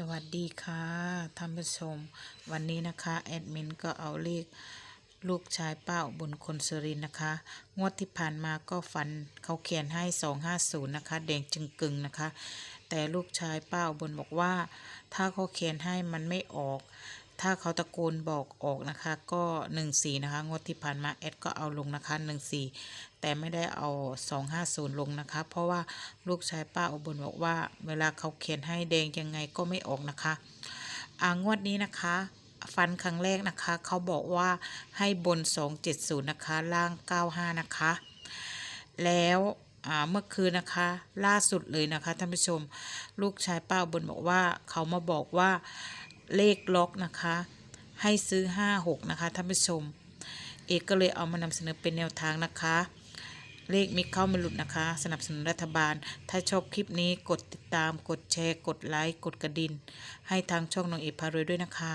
สวัสดีค่ะท่านผู้ชม วันนี้นะคะแอดมินก็เอาเลขลูกชายเป้าอุบนคนสุรินนะคะ งวดที่ผ่านมาก็ฝันเขาเขียนให้ 250 นะคะแดงจึงกึงนะคะ แต่ลูกชายเป้าอุบลบอกว่า ถ้าเขาเขียนให้มันไม่ออก ถ้าเขาตะโกนบอกออกนะคะก็14นะคะ งวดที่ผ่านมาแอดก็เอาลงนะคะ14แต่ไม่ได้เอา250ลงนะคะ เพราะว่าลูกชายป้าอุบลบอกว่า เวลาเขาเขียนให้แดงยังไงก็ไม่ออกนะคะอ่างวดนี้นะคะฟันครั้งแรกนะคะ เขาบอกว่าให้บน 270 นะคะ ล่าง 95 นะคะ แล้วเมื่อคืนนะคะ ล่าสุดเลยนะคะท่านผู้ชม ลูกชายป้าบนบอกว่าเขามาบอกว่า เลขล็อกนะคะ ให้ซื้อ 56 นะคะท่านผู้ชม เอกก็เลยเอามานำเสนอเป็นแนวทางนะคะ เลขมิเข้ามาหลุดนะคะ สนับสนุนรัฐบาล ถ้าชอบคลิปนี้กดติดตามกดแชร์ กดไลค์ กดกระดิ่งให้ทางช่องน้องเอกพารวยด้วยนะคะ